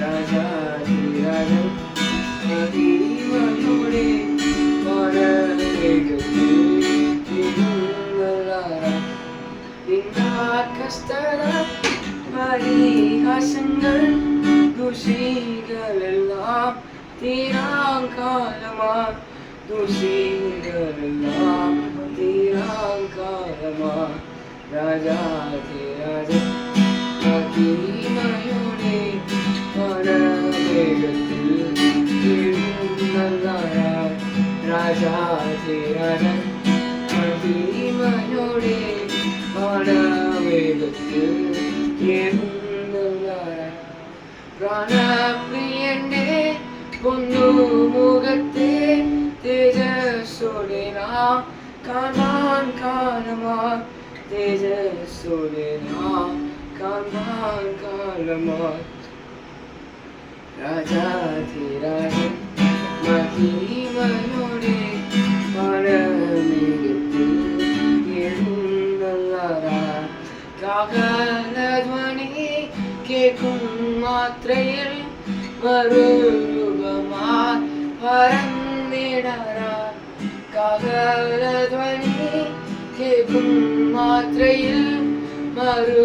രാജാതിരാജൻ മഹിമയോടെ വരവേഗത്തിൽ കഷ്ടത പരിഹാസങ്ങൾ ദുഷികളെല്ലാം തീരാങ്കാലമാ ദുഷികളെല്ലാം തീരാങ്കാലമാ രാജാതിരാജൻ മഹിമയോടെ വരവേഗത്തിൽ രാജാതിരാജൻ മഹിമയോടെ വരവേഗത്തിൽ പ്രാണപ്രിയന്റെ പൊന്നുമുഖത്തെ തേജസ്സോടെ നാം കാണാൻ കാലമാ തേജസ്സോടെ നാം காண்பான் காலமாய் ராஜாதிராஜ மகிமனோடே பரமிடுத்து எழுந்தல்லாரா காகலத்வனி கேட்கும் மாத்திரையில் மறுபமாய் பறந்திடரா காகலத்வனி கேட்கும் மாத்திரையில் மறு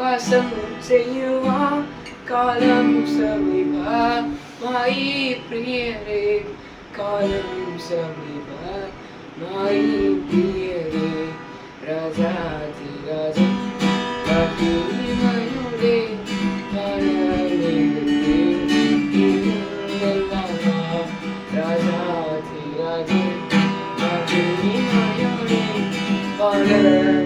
வசமும் செய்யுவான் காலமும் சமீப மாயி பிரியரே காலமும் சமீப மாயி பிரியரே ராஜாதி ராஜா மயுடே ராஜாதி ராஜா மயுடே பாட